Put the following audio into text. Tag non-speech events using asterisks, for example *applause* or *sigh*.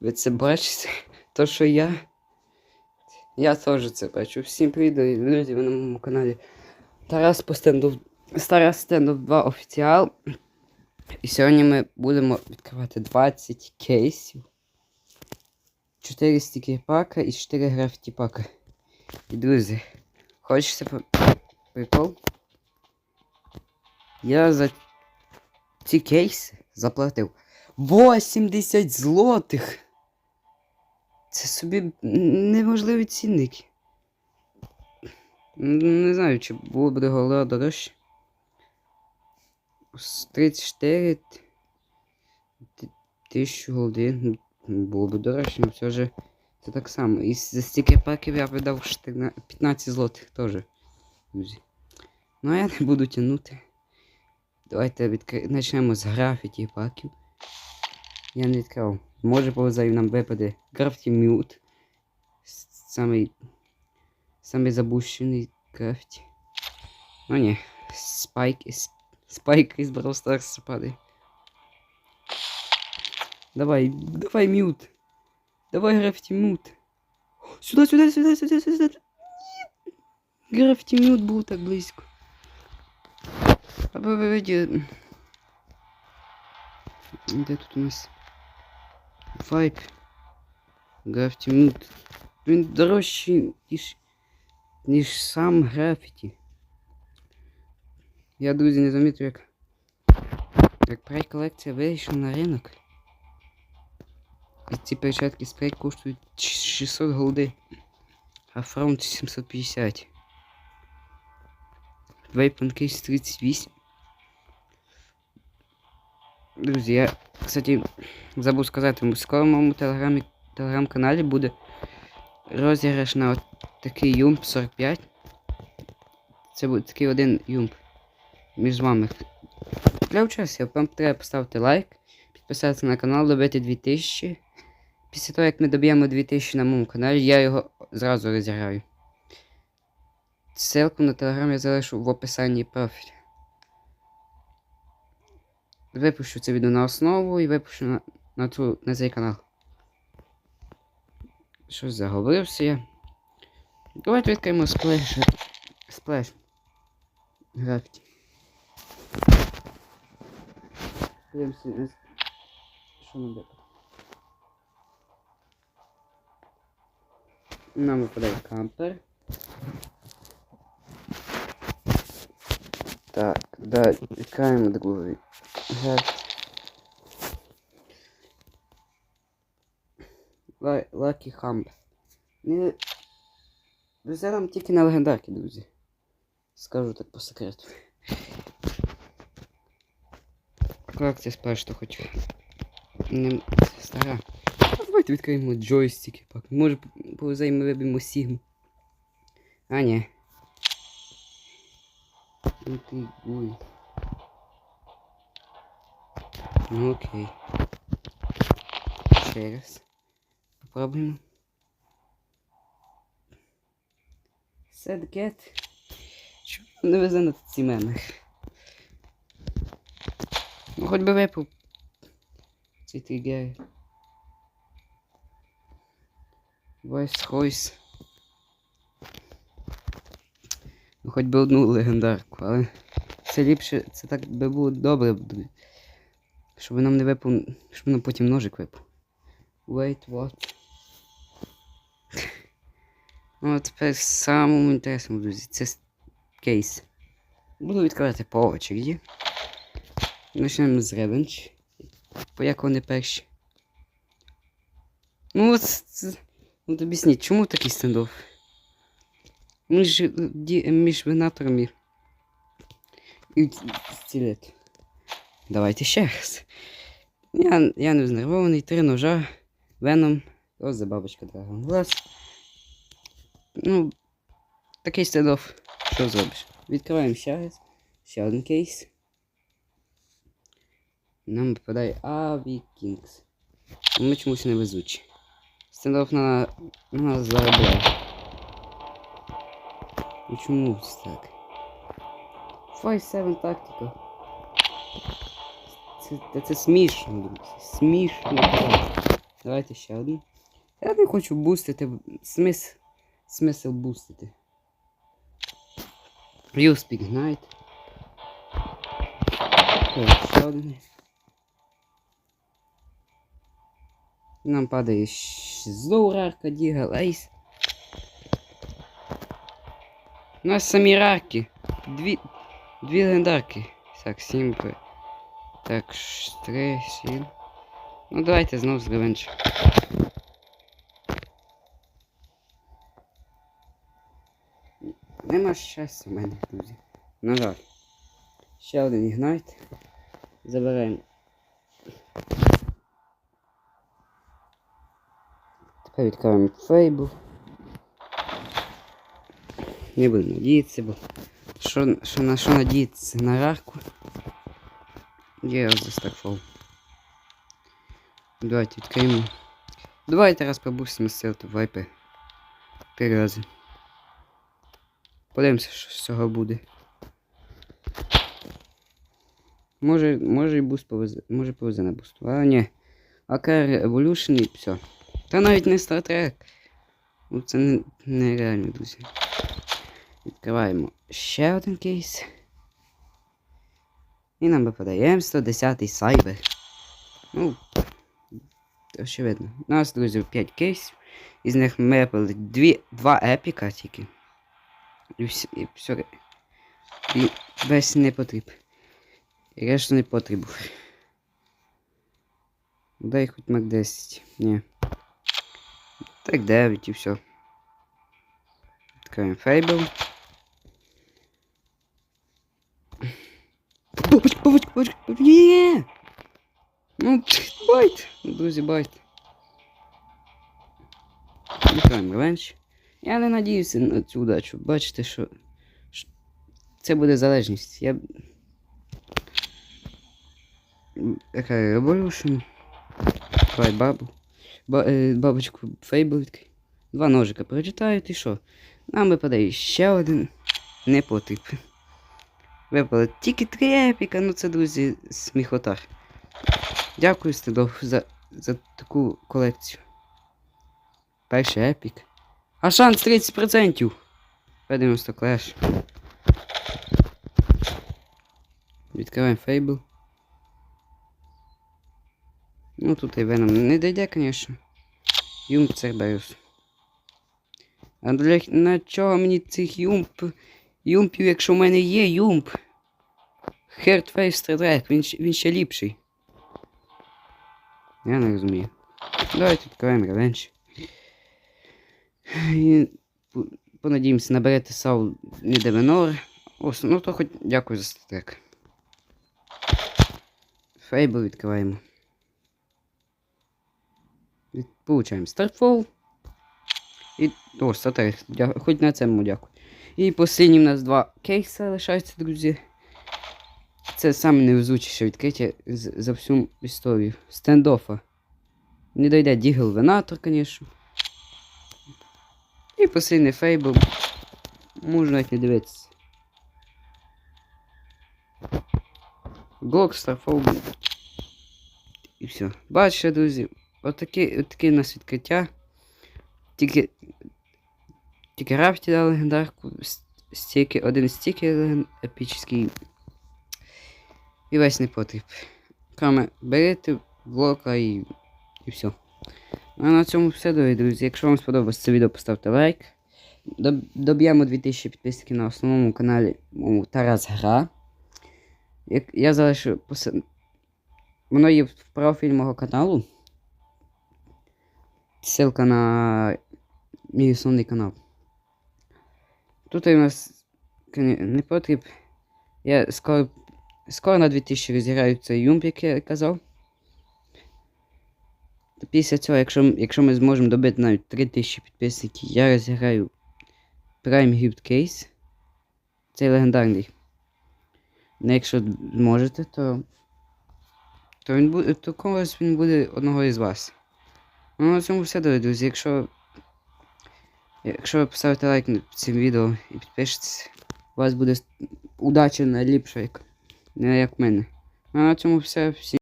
Ви це бачите? *laughs* То, що я. Я теж це бачу. Всім привіт, ви на моєму каналі. Тарас по стенду. Тарас стендов 2 офіціал. І сьогодні ми будемо відкривати 20 кейсів. 4 стікер пака і 4 графіті пака. І друзі, хочеться по- прикол? Я за ці кейси заплатив 80 злотих. Це собі неможливі цінники. Не знаю, чи було б догола дорожче. З 34 тисячу голди. ну, Було б дорожче, але все ж це так само. І за стільки паків я видав 14 15 злотих теж. Друзі. Ну а я не буду тягнути. Давайте відкри... почнемо з графіті паків. Я не відкривав. Може повезає нам випаде графіті мют. Самий. Самий забущений графіті. Ну ні. Спайк із. Спайк із Brawl Stars падає. Давай, давай мют. Давай графіті мют. Сюди, сюди, сюди, сюди, сюди, сюди. Ні. Графіті мют був так близько. Або виведі. Де тут у нас? Вайп. Графіті мут. Він дорожчий, ніж, ніж сам графіті. Я, друзі, не замітив, як. Як прайд колекція вийшла на ринок. І ці перчатки спрей коштують 600 голди. А фронт 750. Вейпан кейс 38. Друзі, я, кстати, забув сказати, в телеграмі, телеграм-каналі буде розіграш на от такий юмп 45. Це буде такий один юмп між вами. Для участі вам треба поставити лайк, підписатися на канал, добити 2000. Після того, як ми доб'ємо 2000 на моєму каналі, я його зразу розіграю. Ссылку на телеграм я залишу в описанні профіля. Випущу це відео на основу і випущу на, на, цю, на цей канал. Щось заговорився я. Давайте відкриємо сплеш. Сплеш. Графіті. Подивимося, на- що нам випадає. Нам випадає кампер. Так, да, відкриємо другий. Лакі Хамб. Не... Везе нам тільки на легендарки, друзі. Скажу так по секрету. Колекція спершу що хоч. Не стара. А давайте відкриємо джойстики пак. Може повезе і ми виб'ємо Сігму. А ні. Інтригуй. Ну окей. Ще раз. Попробуємо. Set get. Чому не везе на ці мене? Ну, хоч би випав. Ці тригери. Войс Хойс. Ну, хоч би одну легендарку, але це ліпше, це так би було добре. Щоб нам не випав, щоб нам потім ножик випав. Wait, what? Ну, а тепер самому інтересному, друзі, це кейс. Буду відкривати по очереді. Почнемо з. По як вони перші. Ну от. Ну тобі сніть, чому такий стендов? Між, ді, між винатором. І стілет. Давайте ще раз. Я, я не знервований, три ножа, веном, ось за бабочка Dragon Glass. Ну, такий стендов. Що зробиш? Відкриваємо ще раз. Ще один кейс. Нам випадає Аві Кінгс. Ми чомусь не везучі. Стендов на, на нас заробляє. І чомусь так. 5-7 тактика. Це це, це смішно, друзі. Смішно. Давайте ще одну. Я не хочу бустити. Смис... Смисл бустити. Ignite. О, ще один. Нам падає знову рарка, діга, лейс. У нас самі рарки. Дві, дві легендарки. Так, сім. Так, ш- три, сім. Ну давайте знову з ревенж. Нема щастя в мене, друзі. На жаль. Ще один ігнайт. Забираємо. Тепер відкриваємо фейбл. Не буду надіятися, бо що, що на що надіятися? На рарку. Ось застарфол. Давайте відкриємо. Давайте раз пробусимо сил то вайпи. Три рази. Подивимося, що з цього буде. Може, може і буст повезе. Може повезе на буст. А ні. AKR Evolution і все. Та навіть не Trek. Ну це не, друзі. Відкриваємо ще один кейс. І нам випадає М110 Cyber. Ну, очевидно. У нас, друзі, 5 кейсів. Із них ми випали 2, 2 епіка тільки. І все. І, все. і весь не потріб. І решту не потрібу. Дай хоч мак 10. Ні. Так 9 і все. Відкриваємо фейбл. Бабочка. Ні! Ну, байт. Друзі, байт. Відкриваємо ревенч. Я не надіюся на цю удачу. Бачите, що, це буде залежність. Я. Яка Revolution. Давай бабу. Ба, е, бабочку Фейблитки. Два ножика прочитають і що? Нам випадає ще один непотріб. Випало тільки три епіка, ну це, друзі, сміхота. Дякую, Стедов, за, за таку колекцію. Перший епік. А шанс 30%. P90 Clash. Відкриваємо Фейбл. Ну тут і Веном не дойде, звісно. Юмп Церберус. А для на чого мені цих юмп? Юмпів, якщо в мене є юмп. Хертфейс Стредрек, він, він ще ліпший. Я не розумію. Давайте відкриваємо ревенч. І понадіємося, наберете сау не Девенор. Ось, ну то хоч дякую за статрек. Фейбл відкриваємо. Від, получаємо Starfall. І. О, статрек. Дя... Хоч на цьому дякую. І останні в нас два кейси лишаються, друзі. Це саме невезучіше відкриття за всю історію. Стендофа. Не дойде Дігл Венатор, звісно. І посильний фейбл. Можна навіть не дивитися. Глок, Старфол. І все. Бачите, друзі, отакі, отакі у нас відкриття. Тільки. Тільки рафті дали легендарку. Стіки, один стікер епічний. І весь не потріб. Кроме берете блока і. і все. А на цьому все, дорогі друзі. Якщо вам сподобалось це відео, поставте лайк. Доб'ємо 2000 підписників на основному каналі моєму Тарас Гра. Як я залишу посе... Воно є в профілі мого каналу. Ссылка на мій основний канал. Тут у нас не потріб. Я скоро, скоро на 2000 розіграю цей юмп, як я казав. Після цього, якщо, якщо ми зможемо добити навіть 3000 підписників, я розіграю Prime Gift Case. Цей легендарний. Ну, якщо зможете, то. То він буде. То когось він буде одного із вас. Ну, на цьому все, дорогі друзі. Якщо. Якщо ви поставите лайк над цим відео і підпишетесь, у вас буде удача найліпша, як, не як в мене. Ну, а на цьому все. Всім